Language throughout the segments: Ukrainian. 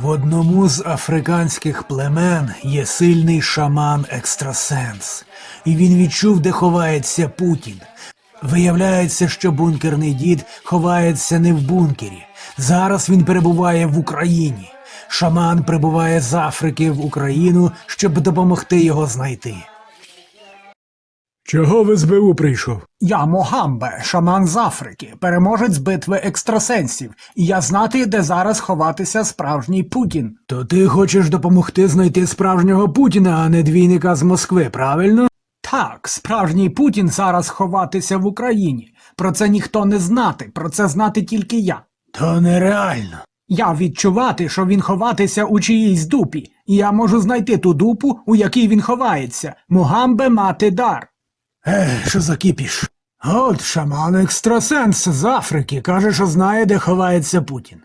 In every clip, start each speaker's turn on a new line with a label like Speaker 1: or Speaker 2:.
Speaker 1: В одному з африканських племен є сильний шаман екстрасенс, і він відчув, де ховається Путін. Виявляється, що бункерний дід ховається не в бункері. Зараз він перебуває в Україні. Шаман прибуває з Африки в Україну, щоб допомогти його знайти. Чого в СБУ прийшов?
Speaker 2: Я Могамбе, шаман з Африки, переможець битви екстрасенсів, і я знати, де зараз ховатися справжній Путін.
Speaker 1: То ти хочеш допомогти знайти справжнього Путіна, а не двійника з Москви, правильно?
Speaker 2: Так, справжній Путін зараз ховатися в Україні. Про це ніхто не знати, про це знати тільки я.
Speaker 1: То нереально.
Speaker 2: Я відчувати, що він ховатися у чиїсь дупі, і я можу знайти ту дупу, у якій він ховається. Мугамбе мати дар.
Speaker 1: Е, що за кіпіш? От шаман екстрасенс з Африки каже, що знає, де ховається Путін.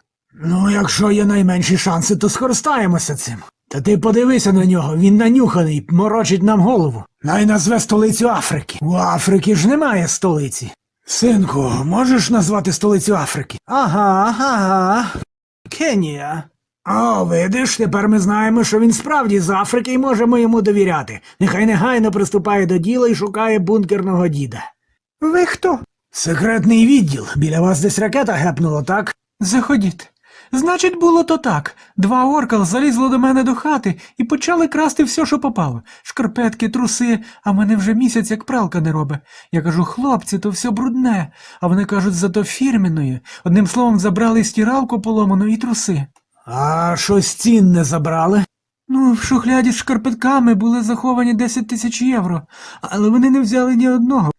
Speaker 1: Ну, якщо є найменші шанси, то скористаємося цим. Та ти подивися на нього, він нанюханий, морочить нам голову. Най назве столицю Африки. У Африки ж немає столиці. Синку, можеш назвати столицю Африки?
Speaker 2: Ага, ага. Кенія.
Speaker 1: О, видиш, тепер ми знаємо, що він справді з Африки і можемо йому довіряти. Нехай негайно приступає до діла і шукає бункерного діда.
Speaker 2: Ви хто?
Speaker 1: Секретний відділ. Біля вас десь ракета гепнула, так?
Speaker 2: Заходіть. Значить, було то так. Два оркал залізли до мене до хати і почали красти все, що попало. Шкарпетки, труси, а мене вже місяць як пралка не робить. Я кажу, хлопці, то все брудне. А вони кажуть, зато фірменної. Одним словом, забрали стиралку поломану і труси.
Speaker 1: А щось цінне забрали?
Speaker 2: Ну, в шухляді з шкарпетками були заховані 10 тисяч євро, але вони не взяли ні одного.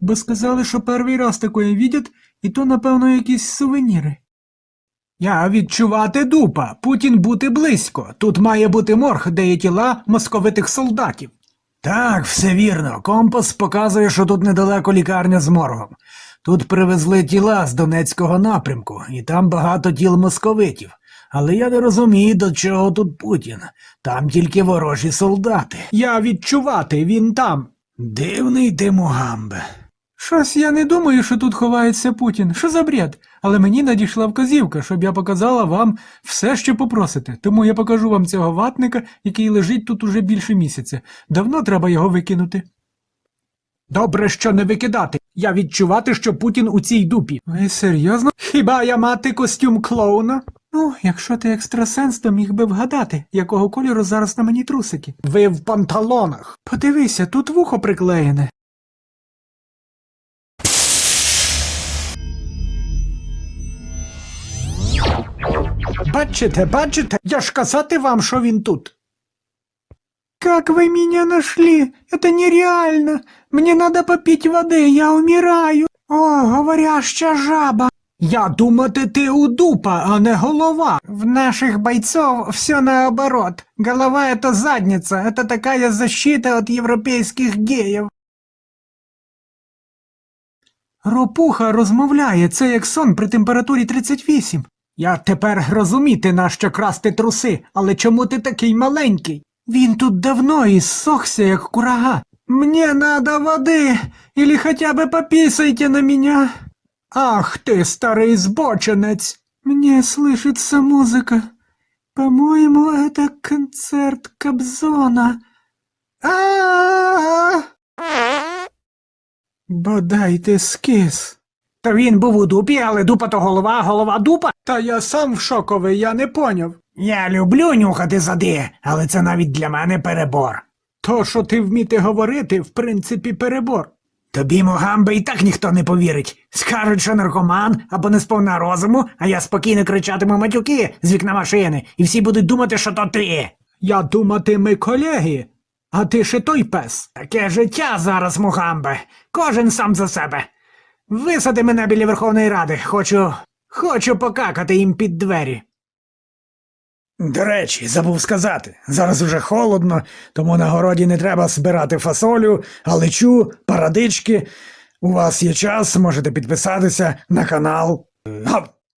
Speaker 2: Бо сказали, що перший раз такое відять, і то, напевно, якісь сувеніри. Я відчувати дупа, Путін бути близько. Тут має бути морг, де є тіла московитих солдатів.
Speaker 1: Так, все вірно. Компас показує, що тут недалеко лікарня з моргом. Тут привезли тіла з Донецького напрямку, і там багато тіл московитів. Але я не розумію, до чого тут Путін. Там тільки ворожі солдати.
Speaker 2: Я відчувати, він там.
Speaker 1: Дивний ти, Мугамбе.
Speaker 2: Щось я не думаю, що тут ховається Путін. Що за бред? Але мені надійшла вказівка, щоб я показала вам все, що попросите. Тому я покажу вам цього ватника, який лежить тут уже більше місяця. Давно треба його викинути. Добре, що не викидати. Я відчувати, що Путін у цій дупі. Ви серйозно? Хіба я мати костюм клоуна? Ну, якщо ти екстрасенс, то міг би вгадати, якого кольору зараз на мені трусики. Ви в панталонах. Подивися, тут вухо приклеєне. Бачите, бачите, я ж казати вам, що він тут. Как вы меня нашли? Это нереально. Мне надо попить воды, я умираю. О, говоряща жаба. Я думати ти удупа, а не голова. В наших бойцов все наоборот. Голова это задница, это такая защита от европейских геїв. Ропуха розмовляє, це як сон при температурі 38. Я тепер розуміти, нащо красти труси, але чому ти такий маленький? Він тут давно і ссохся, як курага. Мне надо воды, или хотя бы пописайте на меня. Ах ты, старый сбоченец! Мне слышится музыка. По-моему, это концерт Кобзона. А-а-а! Бодай ти скис. Та він був у дупі, але дупа то голова, голова дупа. Та я сам в шоковий, я не поняв.
Speaker 1: Я люблю нюхати зади, але це навіть для мене перебор.
Speaker 2: То, що ти вміти говорити, в принципі, перебор.
Speaker 1: Тобі, Мугамбе, і так ніхто не повірить. Скажуть, що наркоман або не сповна розуму, а я спокійно кричатиму матюки з вікна машини, і всі будуть думати, що то ти.
Speaker 2: Я думати, ми колеги, а ти ще той пес.
Speaker 1: Таке життя зараз, Мугамбе. Кожен сам за себе. Висади мене біля Верховної Ради. Хочу. Хочу покакати їм під двері. До речі, забув сказати, зараз уже холодно, тому на городі не треба збирати фасолю, галичу, парадички. У вас є час, можете підписатися на канал. Гав!